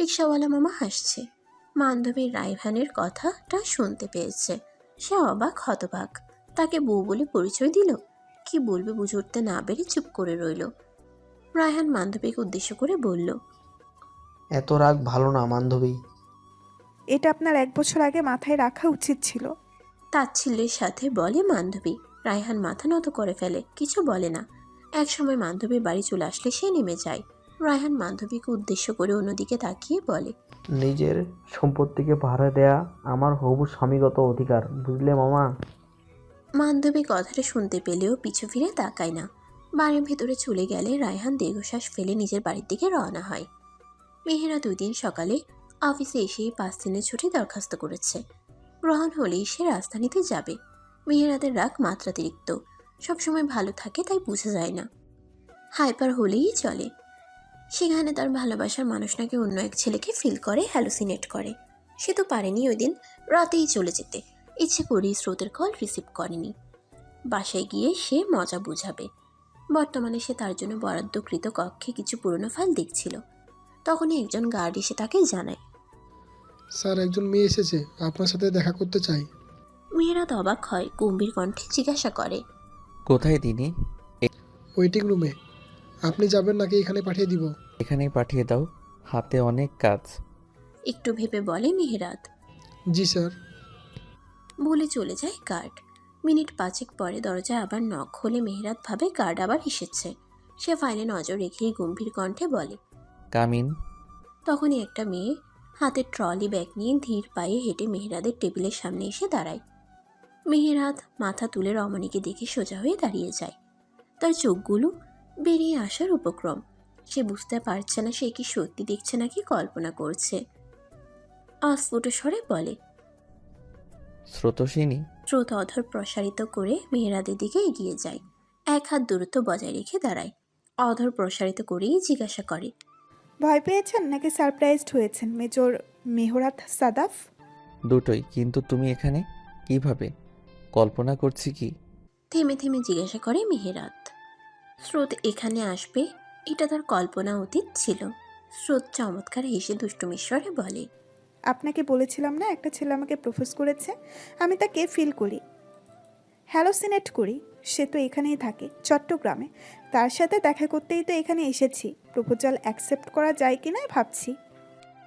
রিক্সাওয়ালা মামা হাসছে। বান্ধবীর রায়ভানের কথাটা শুনতে পেয়েছে। সে অবাক হতবাক। তাকে বউ বলে পরিচয় দিল। কি বলবে বুঝে উঠতে না পেরে চুপ করে রইল। রায়হান বান্ধবীকে উদ্দেশ্য করে বলল এত রাগ ভালো না বান্ধবী এটা আপনার এক বছর আগে মাথায় রাখা উচিত ছিল। তাচ্ছিল্যের সাথে বলে বান্ধবী রায়হান মাথা নত করে ফেলে কিছু বলে না। এক সময় বান্ধবীর বাড়ি চলে আসলে সে নেমে যায়। রায়হান বান্ধবীকে উদ্দেশ্য করে অন্যদিকে তাকিয়ে বলে নিজের সম্পত্তিকে ভাড়া দেয়া আমার হবু স্বামীগত অধিকার বুঝলে মামা? বান্ধবী কথাটা শুনতে পেলেও পিছু ফিরে তাকায় না। বাড়ির ভেতরে চলে গেলে রায়হান দীর্ঘশ্বাস ফেলে নিজের বাড়ির দিকে রওনা হয়। মেহেরা দুই দিন সকালে অফিসে এসেই পাঁচ দিনের ছুটি দরখাস্ত করেছে। গ্রহণ হলেই সে রাজধানীতে যাবে। মেহেরাদের রাগ মাত্রাতিরিক্ত। সবসময় ভালো থাকে তাই বোঝা যায় না। হাইপার হলেই চলে। সেখানে তার ভালোবাসার মানুষ নাকি অন্য এক ছেলেকে ফিল করে হ্যালোসিনেট করে। সে তো পারেনি ওই দিন রাতেই চলে যেতে। ইচ্ছে করেই স্রোতের কল রিসিভ করেনি। বাসায় গিয়ে সে মজা বুঝাবে। বর্তমানে সে তার জন্য বরাদ্দকৃত কক্ষে কিছু পুরনো ফাইল দেখছিল। তখনই একজন গার্ড এসে তাকে জানায়। স্যার একজন মেয়ে এসেছে। আপনার সাথে দেখা করতে চাই। মেয়েরা তো অবাক হয় গম্ভীর কণ্ঠে জিজ্ঞাসা করে। কোথায় তিনি? ওয়েটিং রুমে। আপনি যাবেন নাকি এখানে পাঠিয়ে দিব? এখানেই পাঠিয়ে দাও হাতে অনেক কাজ। একটু ভেবে বলে মেহেরাত। জি স্যার। বলে চলে যায় গার্ড। মিনিট পাঁচেক পরে দরজায় আবার নখ খোলে মেহেরাত ভাবে গার্ড আবার এসেছে। সে ফাইলে নজর রেখেই গম্ভীর কণ্ঠে বলে কামিন তখনই একটা মেয়ে হাতে ট্রলি ব্যাগ নিয়ে ধীর পায়ে হেঁটে মেহেরাদের টেবিলের সামনে এসে দাঁড়ায়। মেহেরাত মাথা তুলে রমণীকে দেখে সোজা হয়ে দাঁড়িয়ে যায়। তার চোখগুলো বেরিয়ে আসার উপক্রম। সে বুঝতে পারছে না সে কি সত্যি দেখছে নাকি কল্পনা করছে। অস্ফুট স্বরে বলে স্রোতসিনী? স্রোত অধর প্রসারিত করে মেহেরাদের দিকে এগিয়ে যায়। এক হাত দূরত্ব বজায় রেখে দাঁড়ায়। অধর প্রসারিত করেই জিজ্ঞাসা করে ভয় পেয়েছেন নাকি সারপ্রাইজড হয়েছেন মেজর মেহরাত সাদাফ? দুটোই কিন্তু তুমি এখানে? কীভাবে? কল্পনা করছি কি? থেমে থেমে জিজ্ঞাসা করে মেহেরাত। স্রোত এখানে আসবে এটা তার কল্পনা অতীত ছিল। স্রোত চমৎকার হেসে দুষ্টুমিশ্বরে বলে আপনাকে বলেছিলাম না একটা ছেলে আমাকে প্রপোজ করেছে? আমি তাকে ফিল করি। হ্যালোসিনেট করি সে তো এখানেই থাকে চট্টগ্রামে। তার সাথে দেখা করতেই তো এখানে এসেছি। প্রপোজাল অ্যাকসেপ্ট করা যায় কি না ভাবছি।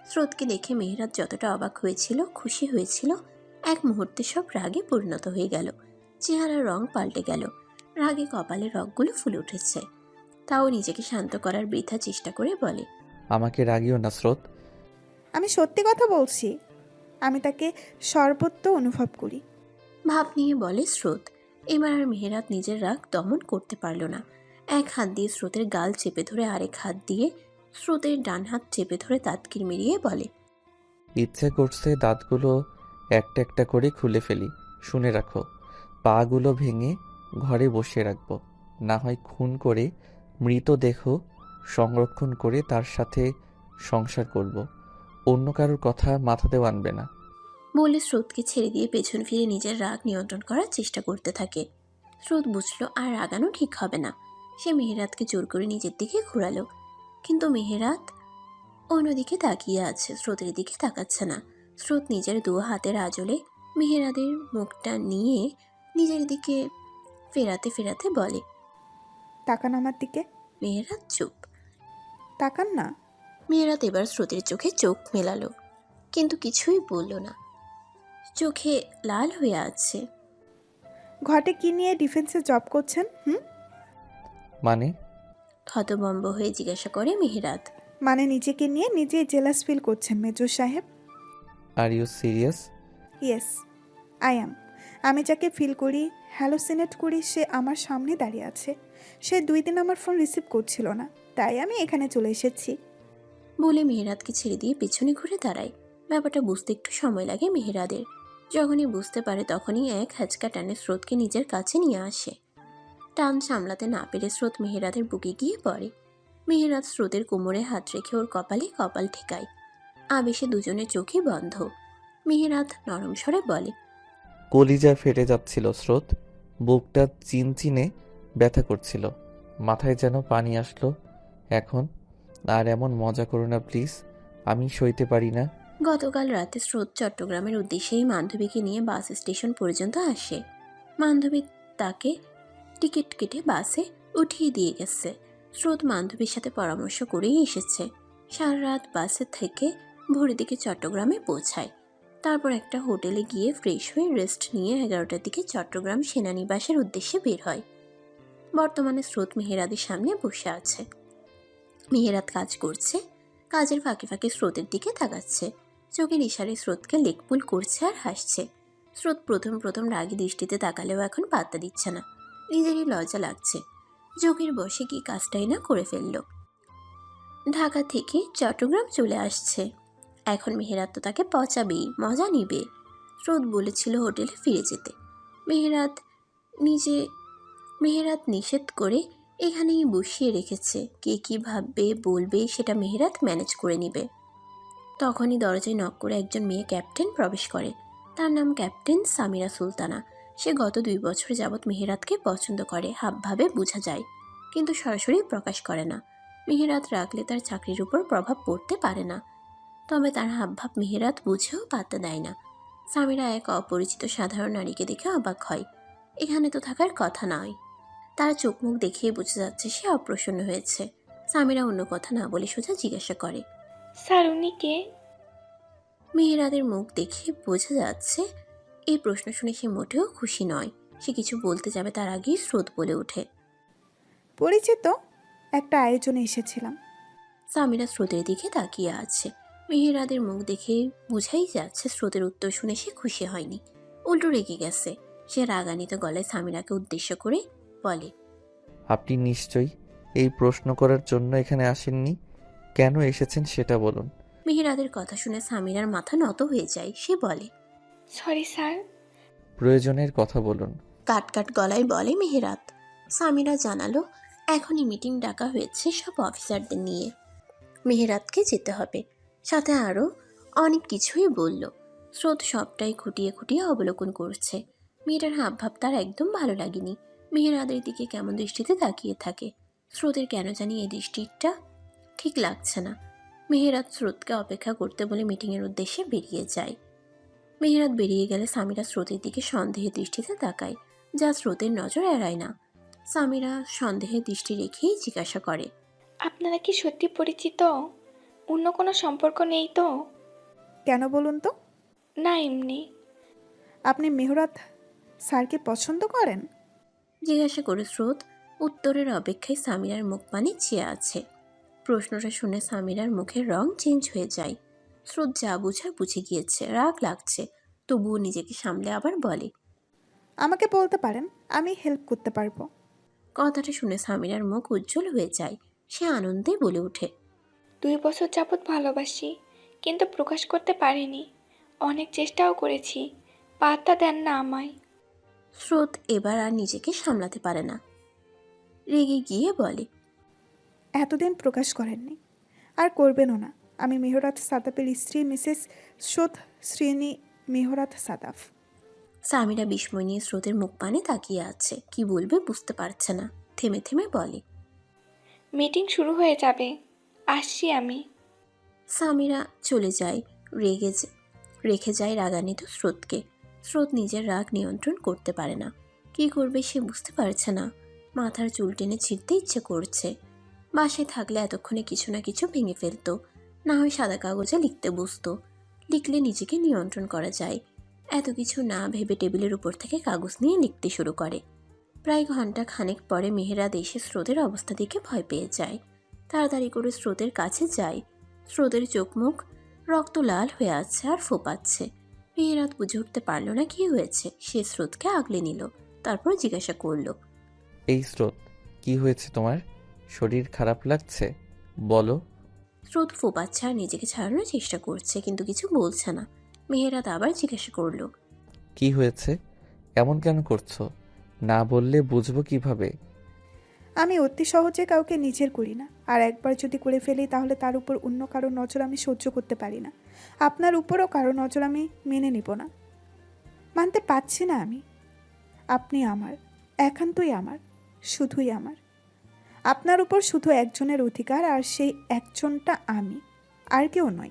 স্রোতকে দেখে মেহেরাত যতটা অবাক হয়েছিল খুশি হয়েছিল এক মুহূর্তে সব রাগে পরিণত হয়ে গেল। চেহারার রং পাল্টে গেল। রাগে কপালের রগগুলো ফুলে উঠেছে। তাও নিজেকে শান্ত করার বৃথা চেষ্টা করে বলে আমাকে রাগিও না স্রোত। আমি সত্যি কথা বলছি। আমি তাকে সর্বত্র অনুভব করি। ভাব নিয়ে বলে স্রোত এবার আর মেহেরাত নিজের রাগ দমন করতে পারল না। এক হাত দিয়ে স্রোতের গাল চেপে ধরে আরেক হাত দিয়ে স্রোতের ডান হাত চেপে ধরে তাৎকির মিলিয়ে বলে ইচ্ছে করছে দাঁতগুলো একটা একটা করে খুলে ফেলি। শুনে রাখো পাগুলো ভেঙে ঘরে বসিয়ে রাখব। না হয় খুন করে মৃতদেহ সংরক্ষণ করে তার সাথে সংসার করব। অন্য কারোর কথা মাথাতেও আনবে না। বলে স্রোতকে ছেড়ে দিয়ে পেছন ফিরে নিজের রাগ নিয়ন্ত্রণ করার চেষ্টা করতে থাকে। স্রোত বুঝলো আর রাগানো ঠিক হবে না। সে মেহেরাতকে জোর করে নিজের দিকে ঘোরালো। কিন্তু মেহেরাত অন্যদিকে তাকিয়ে আছে, স্রোতের দিকে তাকাচ্ছে না। স্রোত নিজের দু হাতের আজলে মেহেরাদের মুখটা নিয়ে নিজের দিকে ফেরাতে ফেরাতে বলে তাকান আমার দিকে। মেহেরাত চুপ। তাকান না। মেয়েরাত এবার স্রোতের চোখে চোখ মেলালো কিন্তু কিছুই বলল না। চোখে লাল হয়ে আছে। ঘটে কি নিয়ে ডিফেন্সে জব করছেন হুম? মানে? হতবম্ব হয়ে জিজ্ঞাসা করে মেহেরাত। মানে নিজেকে নিয়ে নিজেই জেলাস ফিল করছেন মেজর সাহেব? Are you serious yes I am আমি যাকে ফিল করি হ্যালোসিনেট করি, সে আমার সামনে দাঁড়িয়ে আছে। সে দুই দিন আমার ফোন রিসিভ করছিল না, তাই আমি এখানে চলে এসেছি। বলে মেহেরাতকে ছেড়ে দিয়ে পেছনে ঘুরে দাঁড়ায়। ব্যাপারটা বুঝতে একটু সময় লাগে মেহেরাদের। যখনই বুঝতে পারে তখনই এক হ্যাচকা টানে স্রোতকে নিজের কাছে নিয়ে আসে। টান সামলাতে না পেরে স্রোত মেহেরাদের বুকে গিয়ে পড়ে। মেহেরাত স্রোতের কোমরে হাত রেখে ওর কপালে কপাল ঠেকায়। আবেশে দুজনের চোখই বন্ধ। মেহেরাত নরম স্বরে বলে কলিজা ফেটে যাচ্ছিল স্রোত। বুকটা চিনচিনে ব্যথা করছিল। মাথায় যেন পানি আসলো। এখন আর এমন মজা করো না, প্লিজ। আমি সইতে পারি না। গতকাল রাতে স্রোত চট্টগ্রামের উদ্দেশ্যেই বান্ধবীকে নিয়ে বাস স্টেশন পর্যন্ত আসে। বান্ধবী তাকে টিকিট কেটে বাসে উঠিয়ে দিয়ে গেছে। স্রোত বান্ধবীর সাথে পরামর্শ করেই এসেছে। সারা রাত বাসে থেকে ভোরের দিকে চট্টগ্রামে পৌঁছায়। তারপর একটা হোটেলে গিয়ে ফ্রেশ হয়ে রেস্ট নিয়ে এগারোটার দিকে চট্টগ্রাম সেনানিবাসের উদ্দেশ্যে বের হয়। বর্তমানে স্রোত মেহেরাদের সামনে বসে আছে। মেহেরাত কাজ করছে, কাজের ফাঁকে ফাঁকে স্রোতের দিকে তাকাচ্ছে। চোখের ইশারে স্রোতকে লেকপুল করছে আর হাসছে। স্রোত প্রথম প্রথম রাগী দৃষ্টিতে তাকালেও এখন পাত্তা দিচ্ছে না। নিজেরই লজ্জা লাগছে। চোখের বসে কি কাজটাই না করে ফেলল। ঢাকা থেকে চট্টগ্রাম চলে আসছে। এখন মেহেরাত তো তাকে পচাবেই, মজা নিবে। রোদ বলেছিল হোটেলে ফিরে যেতে। মেহেরাত নিজে, মেহেরাত নিষেধ করে এখানেই বসিয়ে রেখেছে। কে কী ভাববে, বলবে, সেটা মেহেরাত ম্যানেজ করে নেবে। তখনই দরজায় নক করে একজন মেয়ে ক্যাপ্টেন প্রবেশ করে। তার নাম ক্যাপ্টেন সামিরা সুলতানা। সে গত দুই বছর যাবৎ মেহেরাতকে পছন্দ করে, হাবভাবে বোঝা যায়, কিন্তু সরাসরি প্রকাশ করে না। মেহেরাত রাখলে তার চাকরির উপর প্রভাব পড়তে পারে না। তবে তার হাবভাব মেহেরাত বুঝেও পাত্তা দেয় না। সামিরা এক অপরিচিত সাধারণ নারীকে দেখে অবাক হয়। এখানে তো থাকার কথা নয়। তারা চোখ মুখ দেখিয়ে বোঝা যাচ্ছে সে অপ্রসন্ন হয়েছে। সামিরা অন্য কথা না বলে সোজা জিজ্ঞাসা করে উনি মেহেরাদের মুখ দেখে বোঝা যাচ্ছে এই প্রশ্ন শুনে সে মোটেও খুশি নয়। সে কিছু বলতে যাবে তার আগেই স্রোত বলে ওঠে। পরিচিত একটা আয়োজনে এসেছিলাম। সামিরা স্রোতের দিকে তাকিয়ে আছে। মেহেরাদের মুখ দেখে বুঝাই যাচ্ছে স্রোতের উত্তর শুনে সে খুশি হয়নি। উল্টো রেগে গেছে। সে রাগান্বিত গলায় সামিরাকে উদ্দেশ্য করে বলে আপনি নিশ্চয়ই এই প্রশ্ন করার জন্য এখানে আসেননি? কেন এসেছেন সেটা বলুন। মেহেরাদের কথা শুনে সামিরার মাথা নত হয়ে যায়। সে বলে সরি স্যার। প্রয়োজনের কথা বলুন। কাট কাট গলায় বলে মেহেরাত সামিরা জানালো এখনই মিটিং ডাকা হয়েছে সব অফিসারদের নিয়ে। মেহেরাতকে যেতে হবে। সাথে আরও অনেক কিছুই বলল। স্রোত সবটাই খুঁটিয়ে খুঁটিয়ে অবলোকন করছে। মেয়েটার হাবভাব তার একদম ভালো লাগেনি। মেহেরাদের দিকে কেমন দৃষ্টিতে তাকিয়ে থাকে। স্রোতের কেন জানি এই দৃষ্টিটা ঠিক লাগছে না। মেহেরাত স্রোতকে অপেক্ষা করতে বলে মিটিংয়ের উদ্দেশ্যে বেরিয়ে যায়। মেহেরাত বেরিয়ে গেলে সামিরা স্রোতের দিকে সন্দেহের দৃষ্টিতে তাকায়, যা স্রোতের নজর এড়ায় না। সামিরা সন্দেহের দৃষ্টি রেখেই জিজ্ঞাসা করে, আপনারা কি সত্যি পরিচিত? অন্য কোনো সম্পর্ক নেই তো? কেন বলুন তো? না এমনি। আপনি মেহরাত স্যারকে পছন্দ করেন? জিজ্ঞাসা করে স্রোত উত্তরের অপেক্ষায় সামিরার মুখ পানে চেয়ে আছে। প্রশ্নটা শুনে সামিরার মুখের রং চেঞ্জ হয়ে যায়। স্রোত যা বুঝার বুঝে গিয়েছে রাগ লাগছে। তবুও নিজেকে সামলে আবার বলে আমাকে বলতে পারেন আমি হেল্প করতে পারব। কথাটা শুনে সামিরার মুখ উজ্জ্বল হয়ে যায়। সে আনন্দে বলে ওঠে দুই বছর যাবৎ ভালোবাসি কিন্তু প্রকাশ করতে পারিনি। অনেক চেষ্টাও করেছি পাত্তা দেন না আমায়। স্রোত এবার আর নিজেকে সামলাতে পারে না। রেগে গিয়ে বলে এতদিন প্রকাশ করেননি আর করবেনও না। আমি মেহরাত সাদাফের স্ত্রী মিসেস স্রোত শ্রেণি মেহরাত সাদাফ। সামিরা বিস্ময় নিয়ে স্রোতের মুখ পানে তাকিয়ে আছে কি বলবে বুঝতে পারছে না। থেমে থেমে বলে মিটিং শুরু হয়ে যাবে। আসছি আমি। সামিরা চলে যায়, রেগে রেখে যায় রাগান্বিত স্রোতকে। স্রোত নিজের রাগ নিয়ন্ত্রণ করতে পারে না। কী করবে সে বুঝতে পারছে না। মাথার চুল টেনে ছিঁড়তে ইচ্ছে করছে। বাসায় থাকলে এতক্ষণে কিছু না কিছু ভেঙে ফেলতো। না হয় সাদা কাগজে লিখতে বসতো। লিখলে নিজেকে নিয়ন্ত্রণ করা যায়। এত কিছু না ভেবে টেবিলের উপর থেকে কাগজ নিয়ে লিখতে শুরু করে। প্রায় ঘণ্টা খানেক পরে মেহেরাদ এসে স্রোতের অবস্থা দেখে ভয় পেয়ে যায়। তাড়াতাড়ি করে স্রোতের কাছে যায় স্রোতের চোখ মুখ রক্ত লাল হয়ে আছে আর ফোপাচ্ছে। মেয়েরাত বুঝে উঠতে পারল না কি হয়েছে। সে স্রোতকে আগলে নিল তারপর জিজ্ঞাসা করল এই স্রোত কি হয়েছে তোমার? শরীর খারাপ লাগছে? বলো। স্রোত ফোপাচ্ছে আর নিজেকে ছাড়ানোর চেষ্টা করছে কিন্তু কিছু বলছে না। মেহেরাত আবার জিজ্ঞাসা করল কি হয়েছে? এমন কেন করছ? না বললে বুঝব কীভাবে? আমি অতি সহজে কাউকে নিজের করি না। আর একবার যদি করে ফেলি, তাহলে তার উপর অন্য কারও নজর আমি সহ্য করতে পারি না। আপনার উপরও কারও নজর আমি মেনে নিব না। মানতে পারছি না আমি। আপনি আমার, একান্তই আমার, শুধুই আমার। আপনার উপর শুধু একজনের অধিকার, আর সেই একজনটা আমি, আর কেউ নয়।